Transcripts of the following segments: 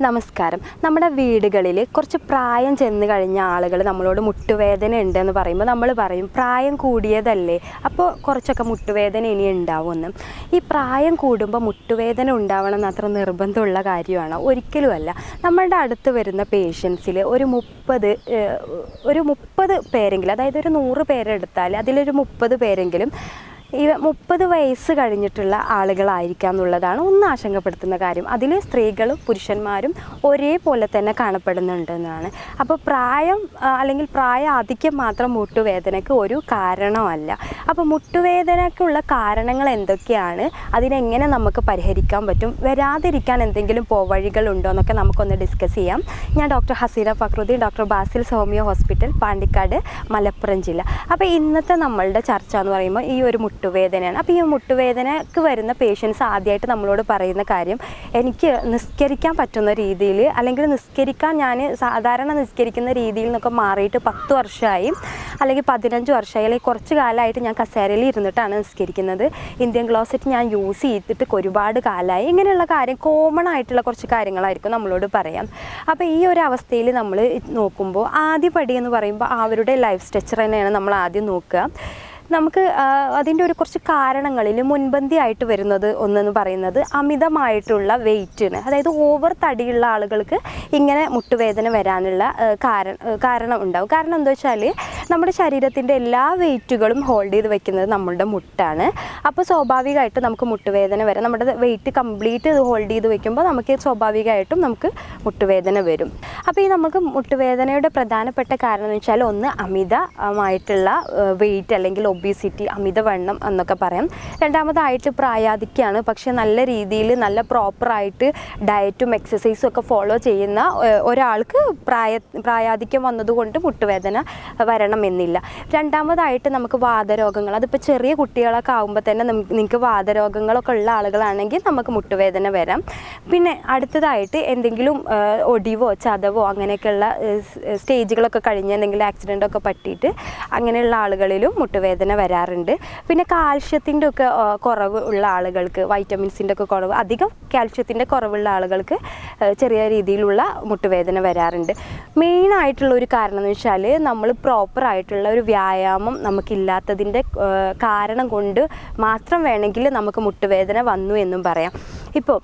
നമസ്കാരം. നമ്മുടെ വീടുകളിൽ കുറച്ച് പ്രായം ചെന്ന് കഴിഞ്ഞ ആളുകൾ നമ്മളോട് മുട്ടുവേദന ഉണ്ട് എന്ന് പറയുമ്പോൾ നമ്മൾ പറയും പ്രായം കൂടിയതല്ലേ? അപ്പോൾ കുറച്ചൊക്കെ മുട്ടുവേദന ഇനി ഉണ്ടാവുമെന്ന്. ഈ പ്രായം കൂടുമ്പോൾ മുട്ടുവേദന ഉണ്ടാവണം എന്ന് അത്ര നിർബന്ധമുള്ള കാര്യമാണ്. ഒരിക്കലുമല്ല. നമ്മളുടെ അടുത്ത് വരുന്ന പേഷ്യൻസിൽ ഒരു മുപ്പത് ഒരു മുപ്പത് പേരെങ്കിലും അതായത് ഒരു നൂറ് പേരെടുത്താൽ അതിലൊരു മുപ്പത് പേരെങ്കിലും ഈ മുപ്പത് വയസ്സ് കഴിഞ്ഞിട്ടുള്ള ആളുകളായിരിക്കാം എന്നുള്ളതാണ് ഒന്ന് ആശങ്കപ്പെടുത്തുന്ന കാര്യം. അതിൽ സ്ത്രീകളും പുരുഷന്മാരും ഒരേപോലെ തന്നെ കാണപ്പെടുന്നുണ്ടെന്നാണ്. അപ്പോൾ പ്രായം അല്ലെങ്കിൽ പ്രായ ആധിക്യം മാത്രം മുട്ടുവേദനയ്ക്ക് ഒരു കാരണമല്ല. അപ്പോൾ മുട്ടുവേദനയ്ക്കുള്ള കാരണങ്ങൾ എന്തൊക്കെയാണ്? അതിനെങ്ങനെ നമുക്ക് പരിഹരിക്കാൻ പറ്റും? വരാതിരിക്കാൻ എന്തെങ്കിലും പോവഴികളുണ്ടോ എന്നൊക്കെ നമുക്കൊന്ന് ഡിസ്കസ് ചെയ്യാം. ഞാൻ doctor Haseena Fakhruddin doctor Basil homeo hospital Pandikkad Malappuram ജില്ല. അപ്പോൾ ഇന്നത്തെ നമ്മളുടെ ചർച്ച എന്ന് പറയുമ്പോൾ ഈ ഒരു മുട്ടുവേദനയാണ്. അപ്പോൾ ഈ മുട്ടുവേദനക്ക് വരുന്ന പേഷ്യൻസ് ആദ്യമായിട്ട് നമ്മളോട് പറയുന്ന കാര്യം എനിക്ക് നിസ്കരിക്കാൻ പറ്റുന്ന രീതിയിൽ അല്ലെങ്കിൽ നിസ്കരിക്കാൻ ഞാൻ സാധാരണ നിസ്കരിക്കുന്ന രീതിയിൽ നിന്നൊക്കെ മാറിയിട്ട് പത്ത് വർഷമായി അല്ലെങ്കിൽ പതിനഞ്ച് വർഷമായി അല്ലെങ്കിൽ കുറച്ച് കാലമായിട്ട് ഞാൻ കസേരയിൽ ഇരുന്നിട്ടാണ് നിസ്കരിക്കുന്നത്. ഇന്ത്യൻ ക്ലോസറ്റ് ഞാൻ യൂസ് ചെയ്തിട്ട് ഒരുപാട് കാലമായി. ഇങ്ങനെയുള്ള കാര്യം കോമൺ ആയിട്ടുള്ള കുറച്ച് കാര്യങ്ങളായിരിക്കും നമ്മളോട് പറയാം. അപ്പോൾ ഈ ഒരു അവസ്ഥയിൽ നമ്മൾ നോക്കുമ്പോൾ ആദ്യ പടി എന്ന് പറയുമ്പോൾ അവരുടെ ലൈഫ് സ്ട്രക്ചർ തന്നെയാണ് നമ്മൾ ആദ്യം നോക്കുക. നമുക്ക് അതിന്റെ ഒരു കുറച്ച് കാരണങ്ങളിൽ മുൻപന്തിയായിട്ട് വരുന്നത് ഒന്നെന്ന് പറയുന്നത് അമിതമായിട്ടുള്ള വെയിറ്റിന്. അതായത് ഓവർ തടിയുള്ള ആളുകൾക്ക് ഇങ്ങനെ മുട്ടുവേദന വരാനുള്ള കാരണം കാരണം ഉണ്ടാവും. കാരണം എന്താ വെച്ചാൽ നമ്മുടെ ശരീരത്തിന്റെ എല്ലാ വെയിറ്റുകളും ഹോൾഡ് ചെയ്ത് വെക്കുന്നത് നമ്മളുടെ മുട്ടാണ്. അപ്പോൾ സ്വാഭാവികമായിട്ട് നമുക്ക് മുട്ടുവേദന വരാം. നമ്മുടെ വെയിറ്റ് കംപ്ലീറ്റ് ഹോൾഡ് ചെയ്ത് വെക്കുമ്പോൾ നമുക്ക് സ്വാഭാവികമായിട്ടും നമുക്ക് മുട്ടുവേദന വരും. അപ്പോൾ ഈ നമുക്ക് മുട്ടുവേദനയുടെ പ്രധാനപ്പെട്ട കാരണം എന്ന് വെച്ചാൽ ഒന്ന് അമിതമായിട്ടുള്ള വെയിറ്റ് അല്ലെങ്കിൽ ഒബീസിറ്റി അമിതവണ്ണം എന്നൊക്കെ പറയാം. രണ്ടാമതായിട്ട് പ്രായാധിക്യമാണ് പക്ഷേ നല്ല രീതിയിൽ നല്ല പ്രോപ്പറായിട്ട് ഡയറ്റും എക്സസൈസും ഒക്കെ ഫോളോ ചെയ്യുന്ന ഒരാൾക്ക് പ്രായ പ്രായാധിക്യം വന്നതുകൊണ്ട് മുട്ടുവേദന വരണമെന്നില്ല. രണ്ടാമതായിട്ട് നമുക്ക് വാതരോഗങ്ങൾ അതിപ്പോൾ ചെറിയ കുട്ടികളൊക്കെ ആകുമ്പോൾ തന്നെ നിങ്ങൾക്ക് വാതരോഗങ്ങളൊക്കെ ഉള്ള ആളുകളാണെങ്കിൽ നമുക്ക് മുട്ടുവേദന വരാം. പിന്നെ അടുത്തതായിട്ട് എന്തെങ്കിലും ഒടിവോ ചതവോ അങ്ങനെയൊക്കെയുള്ള സ്റ്റേജുകളൊക്കെ കഴിഞ്ഞ് എന്തെങ്കിലും ആക്സിഡന്റൊക്കെ പറ്റിയിട്ട് അങ്ങനെയുള്ള ആളുകളിലും മുട്ടുവേദന വരാറുണ്ട്. പിന്നെ കാൽഷ്യത്തിന്റെ ഒക്കെ കുറവ് ഉള്ള ആളുകൾക്ക് വൈറ്റമിൻസിന്റെ ഒക്കെ കുറവ് അധികം കാൽഷ്യത്തിന്റെ കുറവുള്ള ആളുകൾക്ക് ചെറിയ രീതിയിലുള്ള മുട്ടുവേദന വരാറുണ്ട്. മെയിനായിട്ടുള്ള ഒരു കാരണം എന്ന് വെച്ചാൽ നമ്മൾ പ്രോപ്പറായിട്ടുള്ള ഒരു വ്യായാമം നമുക്കില്ലാത്തതിന്റെ കാരണം കൊണ്ട് മാത്രം വേണമെങ്കിൽ നമുക്ക് മുട്ടുവേദന വന്നു എന്നും പറയാം. ഇപ്പോൾ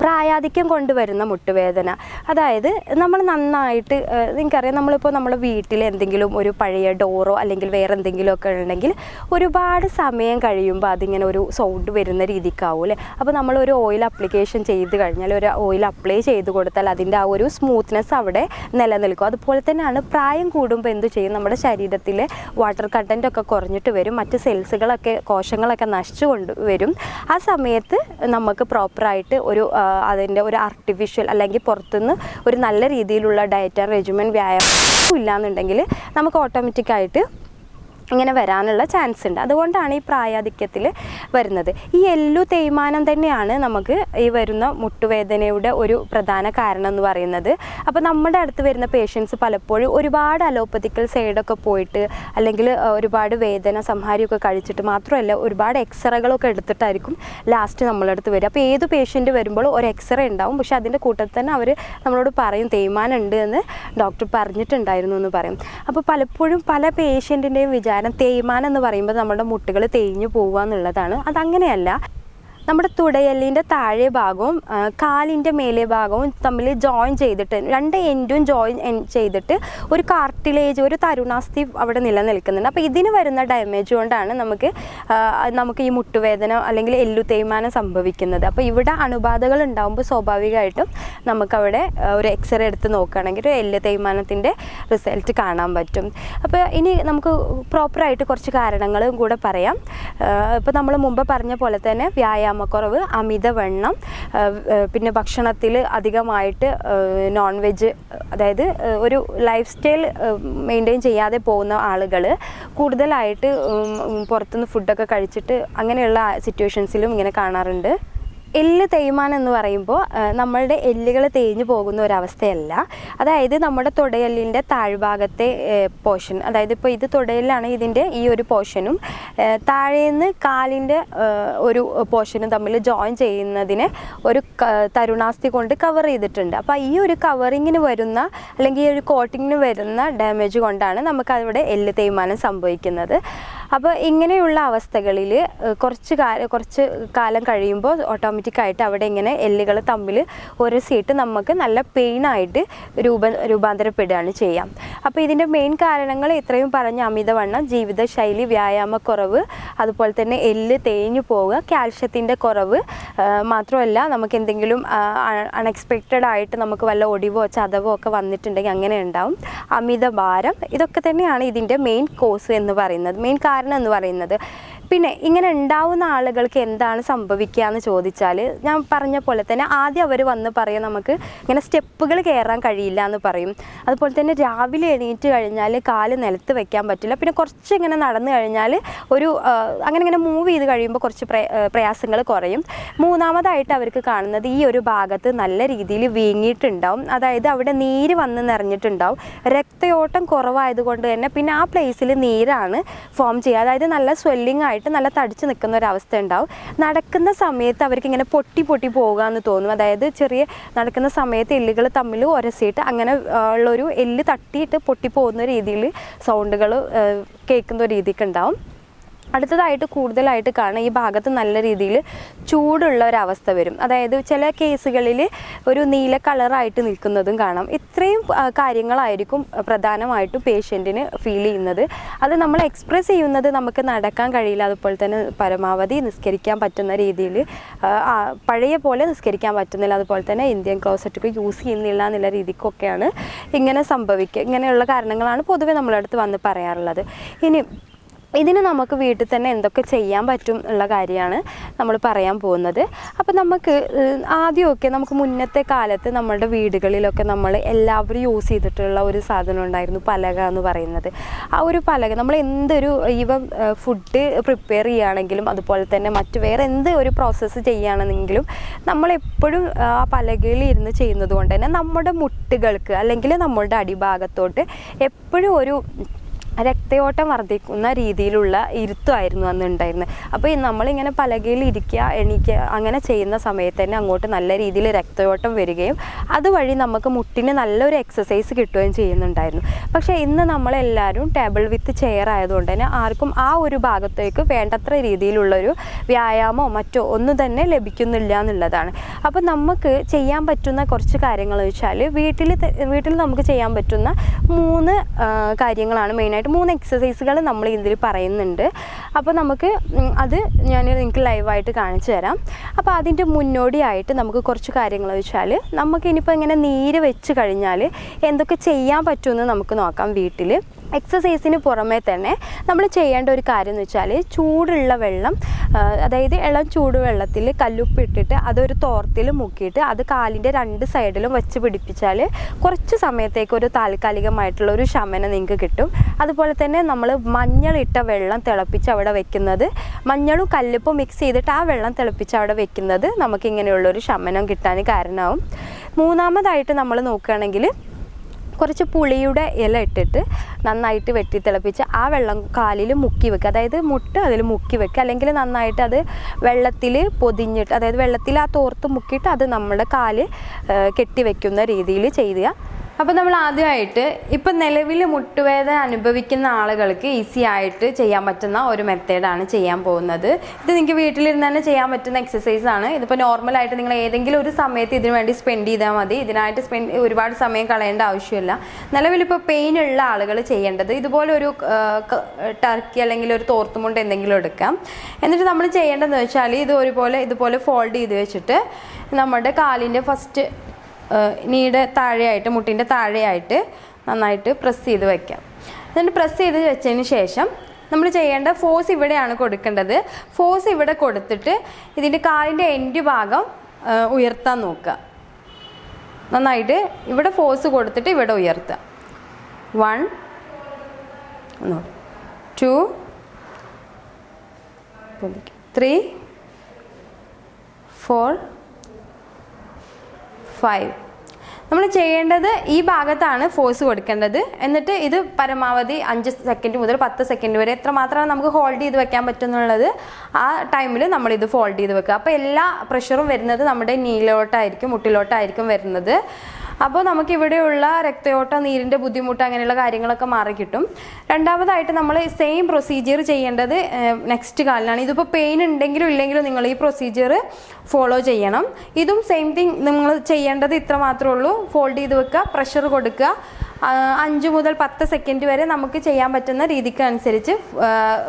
പ്രായാധിക്യം കൊണ്ടുവരുന്ന മുട്ടുവേദന. അതായത് നമ്മൾ നന്നായിട്ട് നിങ്ങൾക്കറിയാം നമ്മളിപ്പോൾ നമ്മുടെ വീട്ടിൽ എന്തെങ്കിലും ഒരു പഴയ ഡോറോ അല്ലെങ്കിൽ വേറെ എന്തെങ്കിലുമൊക്കെ ഉണ്ടെങ്കിൽ ഒരുപാട് സമയം കഴിയുമ്പോൾ അതിങ്ങനെ ഒരു സൗണ്ട് വരുന്ന രീതിക്കാവും അല്ലേ? അപ്പോൾ നമ്മളൊരു ഓയിൽ അപ്ലിക്കേഷൻ ചെയ്ത് കഴിഞ്ഞാൽ ഒരു ഓയിൽ അപ്ലൈ ചെയ്ത് കൊടുത്താൽ അതിന്റെ ആ ഒരു സ്മൂത്ത്നെസ് അവിടെ നിലനിൽക്കും. അതുപോലെ തന്നെയാണ് പ്രായം കൂടുമ്പോൾ എന്ത് ചെയ്യും? നമ്മുടെ ശരീരത്തിലെ വാട്ടർ കണ്ടന്റ് ഒക്കെ കുറഞ്ഞിട്ട് വരും. മറ്റ് സെൽസുകളൊക്കെ കോശങ്ങളൊക്കെ നശിച്ചു കൊണ്ട് വരും. ആ സമയത്ത് നമുക്ക് പ്രോപ്പറായിട്ട് ഒരു അതിന്റെ ഒരു ആർട്ടിഫിഷ്യൽ അല്ലെങ്കിൽ പുറത്തുനിന്ന് ഒരു നല്ല രീതിയിലുള്ള ഡയറ്റ് ആൻഡ് റെജിമെൻ വ്യായാമം ഇല്ലാന്നുണ്ടെങ്കിൽ നമുക്ക് ഓട്ടോമാറ്റിക്കായിട്ട് ഇങ്ങനെ വരാനുള്ള ചാൻസ് ഉണ്ട്. അതുകൊണ്ടാണ് ഈ പ്രായാധിക്യത്തിൽ വരുന്നത്. ഈ എല്ലു തേയ്മാനം തന്നെയാണ് നമുക്ക് ഈ വരുന്ന മുട്ടുവേദനയുടെ ഒരു പ്രധാന കാരണം എന്ന് പറയുന്നത്. അപ്പോൾ നമ്മുടെ അടുത്ത് വരുന്ന പേഷ്യൻസ് പലപ്പോഴും ഒരുപാട് അലോപ്പതിക്കൽ സൈഡൊക്കെ പോയിട്ട് അല്ലെങ്കിൽ ഒരുപാട് വേദന സംഹാരിയൊക്കെ കഴിച്ചിട്ട് മാത്രമല്ല ഒരുപാട് എക്സ്റേകളൊക്കെ എടുത്തിട്ടായിരിക്കും ലാസ്റ്റ് നമ്മളടുത്ത് വരിക. അപ്പോൾ ഏത് പേഷ്യന്റ് വരുമ്പോൾ ഒരു എക്സ്റേ ഉണ്ടാവും. പക്ഷെ അതിന്റെ കൂട്ടത്തിൽ തന്നെ അവർ നമ്മളോട് പറയും തേയ്മാനം ഉണ്ട് എന്ന് ഡോക്ടർ പറഞ്ഞിട്ടുണ്ടായിരുന്നു എന്ന് പറയും. അപ്പോൾ പലപ്പോഴും പല പേഷ്യന്റിന്റെയും വിചാരം തേയ്മാനം എന്ന് പറയുമ്പോൾ നമ്മുടെ മുട്ടുകൾ തേഞ്ഞു പോവുക എന്നുള്ളതാണ്. അതങ്ങനെയല്ല. നമ്മുടെ തുടയല്ലിന്റെ താഴെ ഭാഗവും കാലിന്റെ മേലെ ഭാഗവും തമ്മിൽ ജോയിൻ ചെയ്തിട്ട് രണ്ട് എൻഡും ജോയിൻ ചെയ്തിട്ട് ഒരു കാർട്ടിലേജ് ഒരു തരുണാസ്ഥി അവിടെ നിലനിൽക്കുന്നുണ്ട്. അപ്പോൾ ഇതിന് വരുന്ന ഡാമേജ് കൊണ്ടാണ് നമുക്ക് നമുക്ക് ഈ മുട്ടുവേദന അല്ലെങ്കിൽ എല്ലു തേയ്മാനം സംഭവിക്കുന്നത്. അപ്പോൾ ഇവിടെ അണുബാധകൾ ഉണ്ടാകുമ്പോൾ സ്വാഭാവികമായിട്ടും നമുക്കവിടെ ഒരു എക്സ്റേ എടുത്ത് നോക്കുകയാണെങ്കിൽ ഒരു എല്ല് തേയ്മാനത്തിന്റെ റിസൾട്ട് കാണാൻ പറ്റും. അപ്പോൾ ഇനി നമുക്ക് പ്രോപ്പറായിട്ട് കുറച്ച് കാരണങ്ങളും കൂടെ പറയാം. ഇപ്പോൾ നമ്മൾ മുമ്പ് പറഞ്ഞ പോലെ തന്നെ വ്യായാമക്കുറവ് അമിതവണ്ണം പിന്നെ ഭക്ഷണത്തിൽ അധികമായിട്ട് നോൺ വെജ് അതായത് ഒരു ലൈഫ് സ്റ്റൈൽ മെയിന്റെയിൻ ചെയ്യാതെ പോകുന്ന ആളുകൾ കൂടുതലായിട്ട് പുറത്തുനിന്ന് ഫുഡൊക്കെ കഴിച്ചിട്ട് അങ്ങനെയുള്ള സിറ്റുവേഷൻസിലും ഇങ്ങനെ കാണാറുണ്ട്. എല്ല് തേയ്മാനം എന്ന് പറയുമ്പോൾ നമ്മളുടെ എല്ലുകൾ തേഞ്ഞു പോകുന്ന ഒരവസ്ഥയല്ല. അതായത് നമ്മുടെ തുടയെല്ലിന്റെ താഴ്ഭാഗത്തെ പോർഷൻ അതായത് ഇപ്പോൾ ഇത് തുടയല്ലാണ് ഇതിന്റെ ഈ ഒരു പോർഷനും താഴേന്ന് കാലിന്റെ ഒരു പോർഷനും തമ്മിൽ ജോയിൻ ചെയ്യുന്നതിന് ഒരു തരുണാസ്തി കൊണ്ട് കവർ ചെയ്തിട്ടുണ്ട്. അപ്പോൾ ഈ ഒരു കവറിങ്ങിന് വരുന്ന അല്ലെങ്കിൽ ഈ ഒരു കോട്ടിങ്ങിന് വരുന്ന ഡാമേജ് കൊണ്ടാണ് നമുക്ക് അവിടെ എല്ല് തേയ്മാനം സംഭവിക്കുന്നത്. അപ്പോൾ ഇങ്ങനെയുള്ള അവസ്ഥകളിൽ കുറച്ച് കാല കുറച്ച് കാലം കഴിയുമ്പോൾ ഓട്ടോമാറ്റിക്കായിട്ട് അവിടെ ഇങ്ങനെ എല്ലുകൾ തമ്മിൽ ഒരു സീറ്റ് നമുക്ക് നല്ല പെയിനായിട്ട് രൂപ രൂപാന്തരപ്പെടുകയാണ് ചെയ്യാം. അപ്പോൾ ഇതിന്റെ മെയിൻ കാരണങ്ങൾ ഇത്രയും പറഞ്ഞ അമിതവണ്ണം ജീവിതശൈലി വ്യായാമക്കുറവ് അതുപോലെ തന്നെ എല്ല് തേഞ്ഞു പോവുക കാൽഷ്യത്തിന്റെ കുറവ് മാത്രമല്ല നമുക്ക് എന്തെങ്കിലും അൺഎക്സ്പെക്റ്റഡ് ആയിട്ട് നമുക്ക് വല്ല ഒടിവോ ചതവോ ഒക്കെ വന്നിട്ടുണ്ടെങ്കിൽ അങ്ങനെ ഉണ്ടാവും. അമിത ഭാരം ഇതൊക്കെ തന്നെയാണ് ഇതിന്റെ മെയിൻ കോസ് എന്ന് പറയുന്നത്. മെയിൻ കാരണം എന്ന് പറയുന്നത്. പിന്നെ ഇങ്ങനെ ഉണ്ടാവുന്ന ആളുകൾക്ക് എന്താണ് സംഭവിക്കുക എന്ന് ചോദിച്ചാൽ ഞാൻ പറഞ്ഞ പോലെ തന്നെ ആദ്യം അവർ വന്ന് പറയും നമുക്ക് ഇങ്ങനെ സ്റ്റെപ്പുകൾ കയറാൻ കഴിയില്ല എന്ന് പറയും. അതുപോലെ തന്നെ രാവിലെ എണീറ്റ് കഴിഞ്ഞാൽ കാൽ നിലത്ത് വെക്കാൻ പറ്റില്ല. പിന്നെ കുറച്ച് ഇങ്ങനെ നടന്നു കഴിഞ്ഞാൽ ഒരു അങ്ങനെ ഇങ്ങനെ മൂവ് ചെയ്ത് കഴിയുമ്പോൾ കുറച്ച് പ്രയാസങ്ങൾ കുറയും. മൂന്നാമതായിട്ട് അവർക്ക് കാണുന്നത് ഈ ഒരു ഭാഗത്ത് നല്ല രീതിയിൽ വീങ്ങിയിട്ടുണ്ടാവും. അതായത് അവിടെ നീര് വന്ന് നിറഞ്ഞിട്ടുണ്ടാവും. രക്തയോട്ടം കുറവായതുകൊണ്ട് തന്നെ പിന്നെ ആ പ്ലേസിൽ നീരാണ് ഫോം ചെയ്യുക. അതായത് നല്ല സ്വെല്ലിംഗ് ആയിട്ട് നല്ല തടിച്ച് നിൽക്കുന്ന ഒരു അവസ്ഥ ഉണ്ടാവും നടക്കുന്ന സമയത്ത് അവർക്ക് ഇങ്ങനെ പൊട്ടി പൊട്ടി പോകുക എന്ന് തോന്നും. അതായത് ചെറിയ നടക്കുന്ന സമയത്ത് എല്ലുകൾ തമ്മിൽ ഉരസിയിട്ട് അങ്ങനെ ഉള്ളൊരു എല്ല് തട്ടിയിട്ട് പൊട്ടി പോകുന്ന രീതിയിൽ സൗണ്ടുകൾ കേൾക്കുന്ന രീതിക്ക് ഉണ്ടാവും. അടുത്തതായിട്ട് കൂടുതലായിട്ട് കാണുക ഈ ഭാഗത്ത് നല്ല രീതിയിൽ ചൂടുള്ള ഒരവസ്ഥ വരും. അതായത് ചില കേസുകളിൽ ഒരു നീല കളറായിട്ട് നിൽക്കുന്നതും കാണാം. ഇത്രയും കാര്യങ്ങളായിരിക്കും പ്രധാനമായിട്ടും പേഷ്യന്റിന് ഫീൽ ചെയ്യുന്നത്. അത് നമ്മൾ എക്സ്പ്രസ് ചെയ്യുന്നത് നമുക്ക് നടക്കാൻ കഴിയില്ല. അതുപോലെ തന്നെ പരമാവധി നിസ്കരിക്കാൻ പറ്റുന്ന രീതിയിൽ പഴയ പോലെ നിസ്കരിക്കാൻ പറ്റുന്നില്ല. അതുപോലെ തന്നെ ഇന്ത്യൻ ക്ലോസറ്റൊക്കെ യൂസ് ചെയ്യുന്നില്ല എന്നുള്ള രീതിക്കൊക്കെയാണ് ഇങ്ങനെ സംഭവിക്കുക ഇങ്ങനെയുള്ള കാരണങ്ങളാണ് പൊതുവെ നമ്മളടുത്ത് വന്ന് പറയാറുള്ളത്. ഇനി ഇതിന് നമുക്ക് വീട്ടിൽ തന്നെ എന്തൊക്കെ ചെയ്യാൻ പറ്റും ഉള്ള കാര്യമാണ് നമ്മൾ പറയാൻ പോകുന്നത്. അപ്പോൾ നമുക്ക് ആദ്യമൊക്കെ നമുക്ക് മുന്നത്തെ കാലത്ത് നമ്മളുടെ വീടുകളിലൊക്കെ നമ്മൾ എല്ലാവരും യൂസ് ചെയ്തിട്ടുള്ള ഒരു സാധനം ഉണ്ടായിരുന്നു പലക എന്ന് പറയുന്നത്. ആ ഒരു പലക നമ്മൾ എന്തൊരു ഇവ ഫുഡ് പ്രിപ്പയർ ചെയ്യുകയാണെങ്കിലും അതുപോലെ തന്നെ മറ്റു വേറെ എന്ത് ഒരു പ്രോസസ്സ് ചെയ്യുകയാണെന്നെങ്കിലും നമ്മളെപ്പോഴും ആ പലകയിൽ ഇരുന്ന് ചെയ്യുന്നത് കൊണ്ട് തന്നെ നമ്മുടെ മുട്ടുകൾക്ക് അല്ലെങ്കിൽ നമ്മളുടെ അടിഭാഗത്തോട്ട് എപ്പോഴും ഒരു രക്തയോട്ടം വർദ്ധിക്കുന്ന രീതിയിലുള്ള ഇരുത്തമായിരുന്നു അന്ന് ഉണ്ടായിരുന്നത് അപ്പോൾ നമ്മളിങ്ങനെ പലകയിൽ ഇരിക്കുക എണീക്കുക അങ്ങനെ ചെയ്യുന്ന സമയത്ത് തന്നെ അങ്ങോട്ട് നല്ല രീതിയിൽ രക്തയോട്ടം വരികയും അതുവഴി നമുക്ക് മുട്ടിന് നല്ലൊരു എക്സസൈസ് കിട്ടുകയും ചെയ്യുന്നുണ്ടായിരുന്നു. പക്ഷേ ഇന്ന് നമ്മളെല്ലാവരും ടേബിൾ വിത്ത് ചെയർ ആയതുകൊണ്ട് തന്നെ ആർക്കും ആ ഒരു ഭാഗത്തേക്ക് വേണ്ടത്ര രീതിയിലുള്ളൊരു വ്യായാമമോ മറ്റോ ഒന്നും തന്നെ ലഭിക്കുന്നില്ല എന്നുള്ളതാണ്. അപ്പോൾ നമുക്ക് ചെയ്യാൻ പറ്റുന്ന കുറച്ച് കാര്യങ്ങൾ വെച്ചാൽ വീട്ടിൽ വീട്ടിൽ നമുക്ക് ചെയ്യാൻ പറ്റുന്ന മൂന്ന് കാര്യങ്ങളാണ് മെയിനായിട്ട് മൂന്ന് എക്സസൈസുകൾ നമ്മൾ ഇതിൽ പറയുന്നുണ്ട്. അപ്പോൾ നമുക്ക് അത് ഞാൻ നിങ്ങൾക്ക് ലൈവായിട്ട് കാണിച്ചു തരാം. അപ്പോൾ അതിന്റെ മുന്നോടിയായിട്ട് നമുക്ക് കുറച്ച് കാര്യങ്ങൾ വെച്ചാൽ നമുക്ക് ഇനിയിപ്പോൾ ഇങ്ങനെ നീര് വെച്ച് കഴിഞ്ഞാൽ എന്തൊക്കെ ചെയ്യാൻ പറ്റുമെന്ന് നമുക്ക് നോക്കാം വീട്ടിൽ. എക്സസൈസിന് പുറമേ തന്നെ നമ്മൾ ചെയ്യേണ്ട ഒരു കാര്യം എന്ന് വെച്ചാൽ ചൂടുള്ള വെള്ളം അതായത് ഇളം ചൂടുവെള്ളത്തിൽ കല്ലുപ്പിട്ടിട്ട് അതൊരു തോർത്തിൽ മുക്കിയിട്ട് അത് കാലിന്റെ രണ്ട് സൈഡിലും വെച്ച് പിടിപ്പിച്ചാൽ കുറച്ച് സമയത്തേക്ക് ഒരു താൽക്കാലികമായിട്ടുള്ള ഒരു ശമനം നിങ്ങൾക്ക് കിട്ടും. അതുപോലെ തന്നെ നമ്മൾ മഞ്ഞളിട്ട വെള്ളം തിളപ്പിച്ച് അവിടെ വെക്കുന്നത് മഞ്ഞളും കല്ലുപ്പും മിക്സ് ചെയ്തിട്ട് ആ വെള്ളം തിളപ്പിച്ച് അവിടെ വെക്കുന്നത് നമുക്കിങ്ങനെയുള്ളൊരു ശമനം കിട്ടാൻ കാരണമാവും. മൂന്നാമതായിട്ട് നമ്മൾ നോക്കുകയാണെങ്കിൽ കുറച്ച് പുളിയുടെ ഇല ഇട്ടിട്ട് നന്നായിട്ട് വെട്ടി തിളപ്പിച്ച് ആ വെള്ളം കാലിൽ മുക്കി വെക്കുക. അതായത് മുട്ട അതിൽ മുക്കി വെക്കുക. അല്ലെങ്കിൽ നന്നായിട്ട് അത് വെള്ളത്തിൽ പൊതിഞ്ഞിട്ട് അതായത് വെള്ളത്തിൽ ആ തോർത്ത് മുക്കിയിട്ട് അത് നമ്മുടെ കാൽ കെട്ടി വെക്കുന്ന രീതിയിൽ ചെയ്യുക. അപ്പോൾ നമ്മൾ ആദ്യമായിട്ട് ഇപ്പം നിലവിൽ മുട്ടുവേദന അനുഭവിക്കുന്ന ആളുകൾക്ക് ഈസി ആയിട്ട് ചെയ്യാൻ പറ്റുന്ന ഒരു മെത്തേഡാണ് ചെയ്യാൻ പോകുന്നത്. ഇത് നിങ്ങൾക്ക് വീട്ടിലിരുന്ന് തന്നെ ചെയ്യാൻ പറ്റുന്ന എക്സസൈസ് ആണ്. ഇതിപ്പോൾ നോർമലായിട്ട് നിങ്ങൾ ഏതെങ്കിലും ഒരു സമയത്ത് ഇതിനു വേണ്ടി സ്പെൻഡ് ചെയ്താൽ മതി. ഇതിനായിട്ട് സ്പെൻഡ് ഒരുപാട് സമയം കളയേണ്ട ആവശ്യമില്ല. നിലവിലിപ്പോൾ പെയിൻ ഉള്ള ആളുകൾ ചെയ്യേണ്ടത് ഇതുപോലെ ഒരു ടർക്കി അല്ലെങ്കിൽ ഒരു തോർത്തുമുണ്ട് എന്തെങ്കിലും എടുക്കാം. എന്നിട്ട് നമ്മൾ ചെയ്യേണ്ടതെന്ന് വെച്ചാൽ ഇത് ഒരുപോലെ ഇതുപോലെ ഫോൾഡ് ചെയ്ത് വെച്ചിട്ട് നമ്മുടെ കാലിന്റെ ഫസ്റ്റ് നീയുടെ താഴെയായിട്ട് മുട്ടിന്റെ താഴെയായിട്ട് നന്നായിട്ട് പ്രസ് ചെയ്ത് വയ്ക്കാം എന്നിട്ട് പ്രസ് ചെയ്ത് വെച്ചതിന് ശേഷം നമ്മൾ ചെയ്യേണ്ട ഫോഴ്സ് ഇവിടെയാണ് കൊടുക്കേണ്ടത്. ഫോഴ്സ് ഇവിടെ കൊടുത്തിട്ട് ഇതിന്റെ കാലിന്റെ എൻഡ് ഭാഗം ഉയർത്താൻ നോക്കുക. നന്നായിട്ട് ഇവിടെ ഫോഴ്സ് കൊടുത്തിട്ട് ഇവിടെ ഉയർത്തുക. One two three four five നമ്മൾ ചെയ്യേണ്ടത് ഈ ഭാഗത്താണ് ഫോഴ്സ് കൊടുക്കേണ്ടത്. എന്നിട്ട് ഇത് പരമാവധി അഞ്ച് സെക്കൻഡ് മുതൽ പത്ത് സെക്കൻഡ് വരെ എത്രമാത്രമാണ് നമുക്ക് ഹോൾഡ് ചെയ്ത് വെക്കാൻ പറ്റുന്നുള്ളത് ആ ടൈമിൽ നമ്മൾ ഇത് ഫോൾഡ് ചെയ്ത് വെക്കുക. അപ്പോൾ എല്ലാ പ്രഷറും വരുന്നത് നമ്മുടെ നീലോട്ടായിരിക്കും മുട്ടിലോട്ടായിരിക്കും വരുന്നത്. അപ്പോൾ നമുക്ക് ഇവിടെയുള്ള രക്തയോട്ട നീരിന്റെ ബുദ്ധിമുട്ട് അങ്ങനെയുള്ള കാര്യങ്ങളൊക്കെ മാറി കിട്ടും. രണ്ടാമതായിട്ട് നമ്മൾ സെയിം പ്രൊസീജിയർ ചെയ്യേണ്ടത് നെക്സ്റ്റ് കാലിലാണ് ഇതിപ്പോൾ പെയിൻ ഉണ്ടെങ്കിലും ഇല്ലെങ്കിലും നിങ്ങൾ ഈ പ്രൊസീജിയർ ഫോളോ ചെയ്യണം. ഇതും സെയിം തിങ് നിങ്ങൾ ചെയ്യേണ്ടത് ഇത്ര മാത്രമേ ഉള്ളൂ. ഫോൾഡ് ചെയ്ത് വെക്കുക പ്രഷർ കൊടുക്കുക. അഞ്ച് മുതൽ പത്ത് സെക്കൻഡ് വരെ നമുക്ക് ചെയ്യാൻ പറ്റുന്ന രീതിക്ക് അനുസരിച്ച്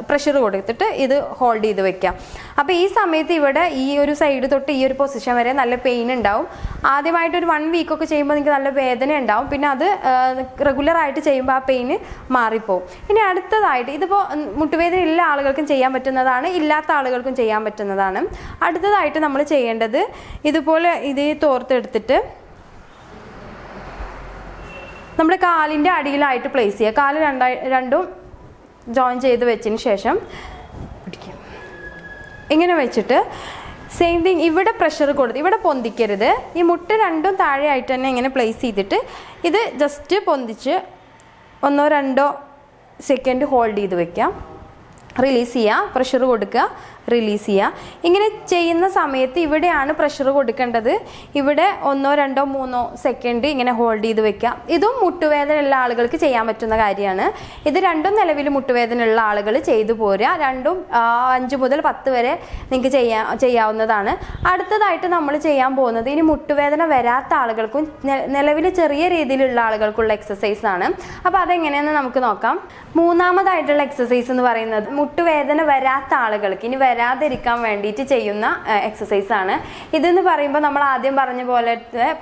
പ്രഷർ കൊടുത്തിട്ട് ഇത് ഹോൾഡ് ചെയ്ത് വെക്കാം. അപ്പോൾ ഈ സമയത്ത് ഇവിടെ ഈ ഒരു സൈഡ് തൊട്ട് ഈ ഒരു പൊസിഷൻ വരെ നല്ല പെയിൻ ഉണ്ടാവും. ആദ്യമായിട്ട് ഒരു വൺ വീക്കൊക്കെ ചെയ്യുമ്പോൾ നിങ്ങൾക്ക് നല്ല വേദന ഉണ്ടാവും. പിന്നെ അത് റെഗുലറായിട്ട് ചെയ്യുമ്പോൾ ആ പെയിന് മാറിപ്പോവും. ഇനി അടുത്തതായിട്ട് ഇതിപ്പോൾ മുട്ടുവേദന ഉള്ള ആളുകൾക്കും ചെയ്യാൻ പറ്റുന്നതാണ് ഇല്ലാത്ത ആളുകൾക്കും ചെയ്യാൻ പറ്റുന്നതാണ്. അടുത്തതായിട്ട് നമ്മൾ ചെയ്യേണ്ടത് ഇതുപോലെ ഇത് തോർത്തെടുത്തിട്ട് നമ്മുടെ കാലിന്റെ അടിയിലായിട്ട് പ്ലേസ് ചെയ്യുക. കാൽ രണ്ടായി രണ്ടും ജോയിൻ ചെയ്ത് വെച്ചതിന് ശേഷം പിടിക്കുക. ഇങ്ങനെ വെച്ചിട്ട് സെയിം തിങ് ഇവിടെ പ്രഷർ കൊടുത്ത് ഇവിടെ പൊന്തിക്കരുത്. ഈ മുട്ട രണ്ടും താഴെയായിട്ട് തന്നെ ഇങ്ങനെ പ്ലേസ് ചെയ്തിട്ട് ഇത് ജസ്റ്റ് പൊന്തിച്ച് ഒന്നോ രണ്ടോ സെക്കൻഡ് ഹോൾഡ് ചെയ്ത് വെക്കാം റിലീസ് ചെയ്യുക പ്രഷർ കൊടുക്കുക. റിലീസ് ചെയ്യുക ഇങ്ങനെ ചെയ്യുന്ന സമയത്ത് ഇവിടെയാണ് പ്രഷർ കൊടുക്കേണ്ടത്. ഇവിടെ ഒന്നോ രണ്ടോ മൂന്നോ സെക്കൻഡ് ഇങ്ങനെ ഹോൾഡ് ചെയ്ത് വെക്കുക ഇതും മുട്ടുവേദന ഉള്ള ആളുകൾക്ക് ചെയ്യാൻ പറ്റുന്ന കാര്യമാണ്. ഇത് രണ്ടും നിലവിൽ മുട്ടുവേദന ഉള്ള ആളുകൾ ചെയ്തു പോരുക. രണ്ടും അഞ്ച് മുതൽ പത്ത് വരെ നിങ്ങൾക്ക് ചെയ്യാ ചെയ്യാവുന്നതാണ്. അടുത്തതായിട്ട് നമ്മൾ ചെയ്യാൻ പോകുന്നത് ഇനി മുട്ടുവേദന വരാത്ത ആളുകൾക്കും നിലവിൽ ചെറിയ രീതിയിലുള്ള ആളുകൾക്കുള്ള എക്സസൈസ് ആണ്. അപ്പോൾ അതെങ്ങനെയെന്ന് നമുക്ക് നോക്കാം. മൂന്നാമതായിട്ടുള്ള എക്സസൈസ് എന്ന് പറയുന്നത് മുട്ടുവേദന വരാത്ത ആളുകൾക്ക് ഇനി വരാതിരിക്കാൻ വേണ്ടിയിട്ട് ചെയ്യുന്ന എക്സസൈസ് ആണ്. ഇതെന്ന് പറയുമ്പോൾ നമ്മൾ ആദ്യം പറഞ്ഞ പോലെ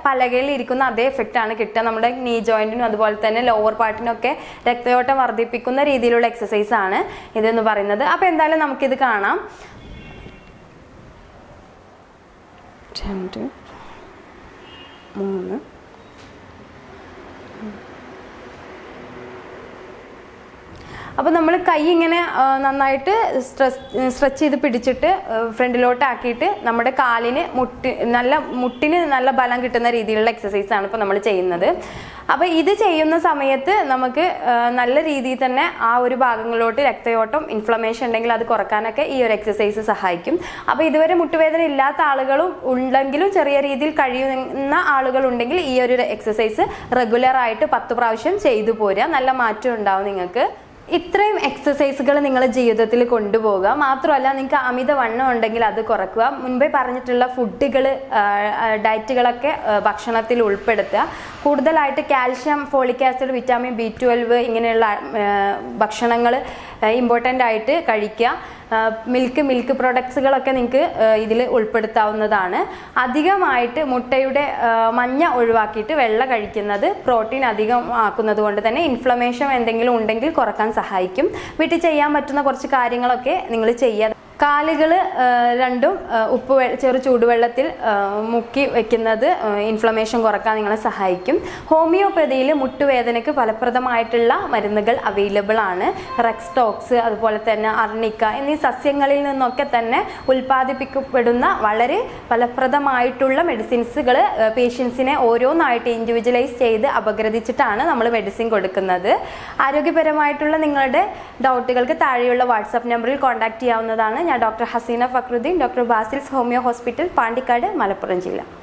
പലകയിൽ ഇരിക്കുന്ന അതേ എഫക്റ്റ് ആണ് കിട്ടുക. നമ്മുടെ നീ ജോയിന്റിനും അതുപോലെ തന്നെ ലോവർ പാർട്ടിനൊക്കെ രക്തയോട്ടം വർദ്ധിപ്പിക്കുന്ന രീതിയിലുള്ള എക്സസൈസ് ആണ് ഇതെന്ന് പറയുന്നത്. അപ്പോൾ എന്തായാലും നമുക്കിത് കാണാം. രണ്ട് മൂന്ന് അപ്പോൾ നമ്മൾ കൈ ഇങ്ങനെ നന്നായിട്ട് സ്ട്രെസ് സ്ട്രെച്ച് ചെയ്ത് പിടിച്ചിട്ട് ഫ്രണ്ടിലോട്ടാക്കിയിട്ട് നമ്മുടെ കാലിന് മുട്ടി നല്ല മുട്ടിന് നല്ല ബലം കിട്ടുന്ന രീതിയിലുള്ള എക്സസൈസ് ആണ് ഇപ്പോൾ നമ്മൾ ചെയ്യുന്നത്. അപ്പോൾ ഇത് ചെയ്യുന്ന സമയത്ത് നമുക്ക് നല്ല രീതിയിൽ തന്നെ ആ ഒരു ഭാഗങ്ങളിലോട്ട് രക്തയോട്ടം ഇൻഫ്ലമേഷൻ ഉണ്ടെങ്കിൽ അത് കുറക്കാനൊക്കെ ഈ ഒരു എക്സസൈസ് സഹായിക്കും. അപ്പോൾ ഇതുവരെ മുട്ടുവേദന ഇല്ലാത്ത ആളുകളും ഉണ്ടെങ്കിലും ചെറിയ രീതിയിൽ കഴിയുന്ന ആളുകൾ ഉണ്ടെങ്കിൽ ഈ ഒരു എക്സസൈസ് റെഗുലർ ആയിട്ട് പത്ത് പ്രാവശ്യം ചെയ്തു പോരുക. നല്ല മാറ്റം ഉണ്ടാവും നിങ്ങൾക്ക്. ഇത്രയും എക്സസൈസുകൾ നിങ്ങൾ ജീവിതത്തിൽ കൊണ്ടുപോകുക മാത്രമല്ല നിങ്ങൾക്ക് അമിത വണ്ണം ഉണ്ടെങ്കിൽ അത് കുറക്കുക. മുൻപേ പറഞ്ഞിട്ടുള്ള ഫുഡുകൾ ഡയറ്റുകളൊക്കെ ഭക്ഷണത്തിൽ ഉൾപ്പെടുത്തുക. കൂടുതലായിട്ട് calcium folic acid vitamin B twelve ഇങ്ങനെയുള്ള ഭക്ഷണങ്ങൾ ഇമ്പോർട്ടന്റ് ആയിട്ട് കഴിക്കുക. മിൽക്ക് മിൽക്ക് പ്രൊഡക്ട്സുകളൊക്കെ നിങ്ങൾക്ക് ഇതിൽ ഉൾപ്പെടുത്താവുന്നതാണ്. അധികമായിട്ട് മുട്ടയുടെ മഞ്ഞ ഒഴിവാക്കിയിട്ട് വെള്ള കഴിക്കുന്നത് പ്രോട്ടീൻ അധികം ആക്കുന്നത് കൊണ്ട് തന്നെ ഇൻഫ്ലമേഷൻ എന്തെങ്കിലും ഉണ്ടെങ്കിൽ കുറയ്ക്കാൻ സഹായിക്കും. വീട്ടിൽ ചെയ്യാൻ പറ്റുന്ന കുറച്ച് കാര്യങ്ങളൊക്കെ നിങ്ങൾ ചെയ്യുക കാലുകൾ രണ്ടും ഉപ്പ് ചെറു ചൂടുവെള്ളത്തിൽ മുക്കി വെക്കുന്നത് ഇൻഫ്ലമേഷൻ കുറയ്ക്കാൻ നിങ്ങളെ സഹായിക്കും. ഹോമിയോപ്പതിയിൽ മുട്ടുവേദനയ്ക്ക് ഫലപ്രദമായിട്ടുള്ള മരുന്നുകൾ അവൈലബിൾ ആണ്. റെക്സ്റ്റോക്സ് അതുപോലെ തന്നെ അർണിക്ക എന്നീ സസ്യങ്ങളിൽ നിന്നൊക്കെ തന്നെ ഉൽപ്പാദിപ്പിക്കപ്പെടുന്ന വളരെ ഫലപ്രദമായിട്ടുള്ള മെഡിസിൻസുകൾ പേഷ്യൻസിനെ ഓരോന്നായിട്ട് ഇൻഡിവിജ്വലൈസ് ചെയ്ത് അപഗ്രഥിച്ചിട്ടാണ് നമ്മൾ മെഡിസിൻ കൊടുക്കുന്നത്. ആരോഗ്യപരമായിട്ടുള്ള നിങ്ങളുടെ ഡൗട്ടുകൾക്ക് താഴെയുള്ള വാട്സാപ്പ് നമ്പറിൽ കോൺടാക്ട് ചെയ്യാവുന്നതാണ്. ഞാൻ doctor Haseena Fakhruddin doctor Basil's homeo hospital Pandikkad Malappuram ജില്ല.